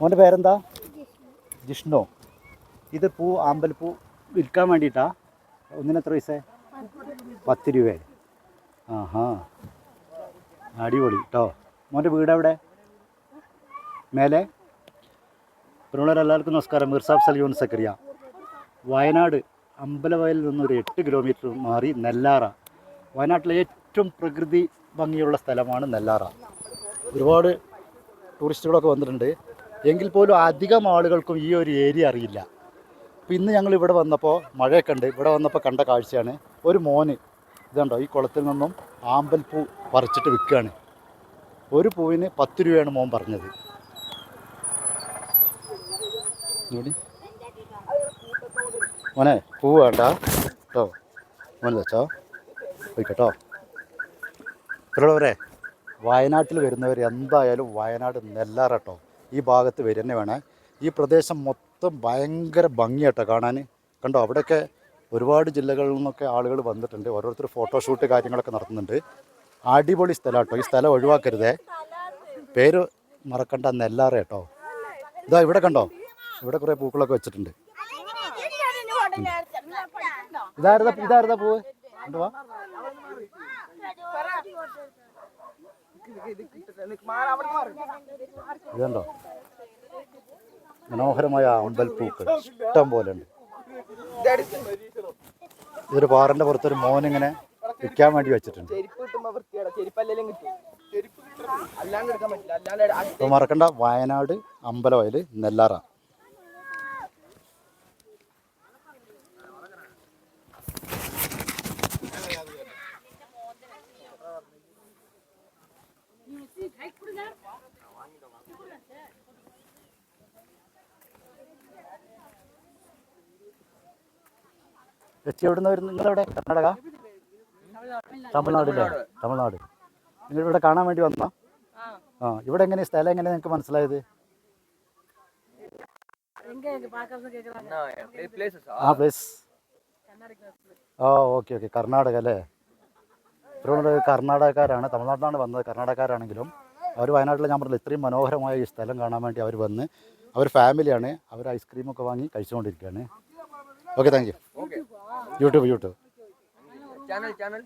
മോന്റെ പേരെന്താ? ജിഷ്ണു. ഇത് പൂ ആമ്പൽപ്പൂ വിൽക്കാൻ വേണ്ടിയിട്ടാ? ഒന്നിന് എത്ര പൈസ? പത്ത് രൂപ ആഹാ. അടിപൊളി കേട്ടോ മോന്റെ വീട് എവിടെ? മേലെ? പ്രിയമുള്ളവരെ എല്ലാവർക്കും നമസ്കാരം മിർസാബ് സലിയോൺ സക്കറിയ. വയനാട് അമ്പലവയലിൽ നിന്നൊരു എട്ട് കിലോമീറ്റർ മാറി നെല്ലാറ. വയനാട്ടിലെ ഏറ്റവും പ്രകൃതി ഭംഗിയുള്ള സ്ഥലമാണ് നെല്ലാറ. ഒരുപാട് ടൂറിസ്റ്റുകളൊക്കെ വന്നിട്ടുണ്ട്. എങ്കിൽ പോലും അധികം ആളുകൾക്കും ഈ ഒരു ഏരിയ അറിയില്ല. അപ്പോൾ ഇന്ന് ഞങ്ങൾ ഇവിടെ വന്നപ്പോൾ മഴയൊക്കെ ഉണ്ട്. ഇവിടെ വന്നപ്പോൾ കണ്ട കാഴ്ചയാണ്. ഒരു മോന് ഇതുണ്ടോ ഈ കുളത്തിൽ നിന്നും ആമ്പൽപ്പൂ പറിച്ചിട്ട് വിൽക്കുകയാണ്. ഒരു പൂവിന് പത്ത് രൂപയാണ് മോൻ പറഞ്ഞത്. മോനെ പൂ വേണ്ട. കേട്ടോ. മോനെ വെച്ചോ. പോയിക്കോട്ടോ. ഇത്രയുള്ളവരെ വയനാട്ടിൽ വരുന്നവർ എന്തായാലും വയനാട് നെല്ലാറട്ടോ ഈ ഭാഗത്ത് വരുന്നേ വേണേ. ഈ പ്രദേശം മൊത്തം ഭയങ്കര ഭംഗിയാട്ടോ കാണാൻ. കണ്ടോ അവിടെയൊക്കെ ഒരുപാട് ജില്ലകളിൽ നിന്നൊക്കെ ആളുകൾ വന്നിട്ടുണ്ട്. ഓരോരുത്തർ ഫോട്ടോഷൂട്ട് കാര്യങ്ങളൊക്കെ നടത്തുന്നുണ്ട്. അടിപൊളി സ്ഥലം കേട്ടോ ഈ സ്ഥലം ഒഴിവാക്കരുതേ. പേര് മറക്കണ്ട നെല്ലാറ കേട്ടോ. ഇതാ ഇവിടെ കണ്ടോ? ഇവിടെ കുറേ പൂക്കളൊക്കെ വെച്ചിട്ടുണ്ട്. ഇതായിരുന്ന ഇതായിരുന്ന പൂവ്? എന്തുവാ ഇതുണ്ടോ? മനോഹരമായ അമ്പൽപ്പൂക്കൾ. ഇഷ്ടം പോലെ ഉണ്ട്. ഇതൊരു പാറിന്റെ പുറത്തൊരു മോൻ ഇങ്ങനെ വിൽക്കാൻ വേണ്ടി വെച്ചിട്ടുണ്ട്. മറക്കണ്ട വയനാട് അമ്പലവയൽ നെല്ലാറ. ചേച്ചി എവിടെ നിന്ന് വരുന്നു നിങ്ങളെവിടെ? കർണാടക? തമിഴ്നാടില്ലേ? തമിഴ്നാട്. നിങ്ങൾ ഇവിടെ കാണാൻ വേണ്ടി വന്നാ? ആ ഇവിടെ എങ്ങനെ സ്ഥലം എങ്ങനെ നിങ്ങൾക്ക് മനസ്സിലായത്? ആ പ്ലേസ് ആ ഓക്കെ ഓക്കെ കർണാടക അല്ലേ? ഇവരോട് കർണാടകക്കാരാണ് തമിഴ്നാട്ടിലാണ് വന്നത്. കർണാടകക്കാരാണെങ്കിലും അവർ വയനാട്ടിൽ ഞാൻ പറഞ്ഞില്ല ഇത്രയും മനോഹരമായ ഈ സ്ഥലം കാണാൻ വേണ്ടി അവർ വന്ന് അവർ ഫാമിലിയാണ് അവർ ഐസ്ക്രീമൊക്കെ വാങ്ങി കഴിച്ചുകൊണ്ടിരിക്കുകയാണ്. Okay thank you YouTube YouTube. Channel channel